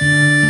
Música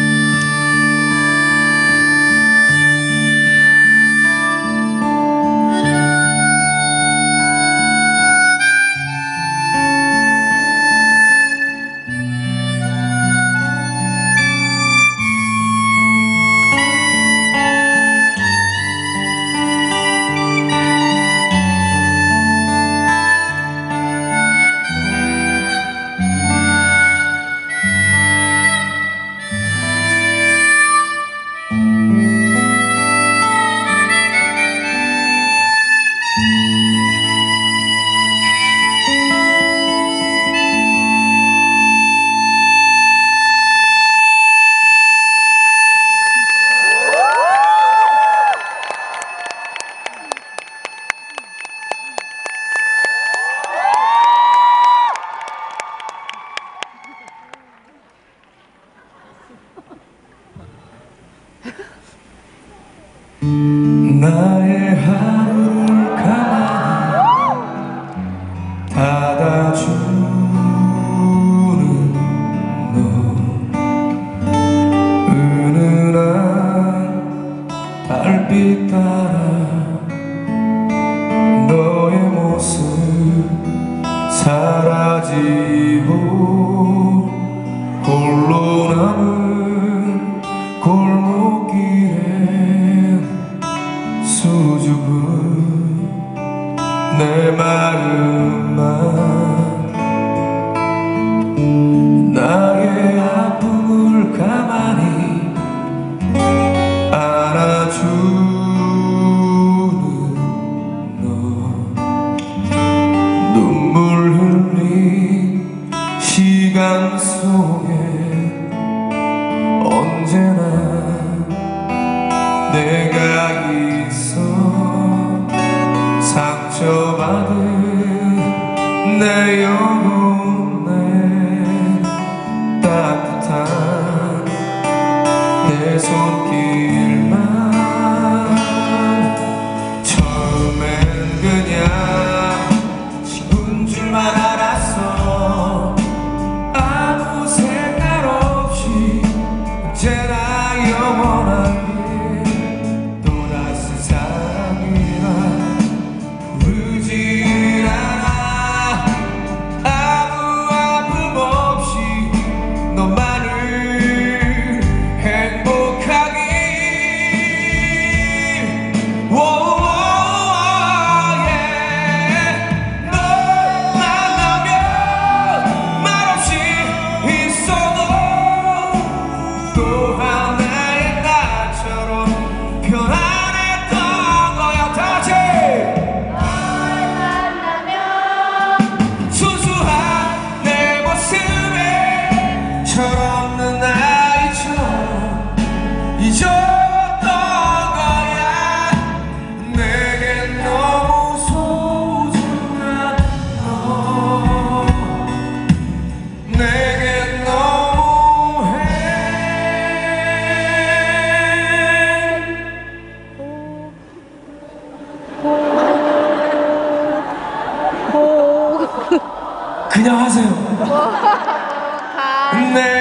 나의 하 내 마음만 나의 아픔을 가만히 안아주는 너. 눈물 흘린 시간 속에 언제나 내가 있어 내 영혼에 따뜻한 내 손길만 처음엔 그냥 친구인 줄만 그냥 하세요. 근데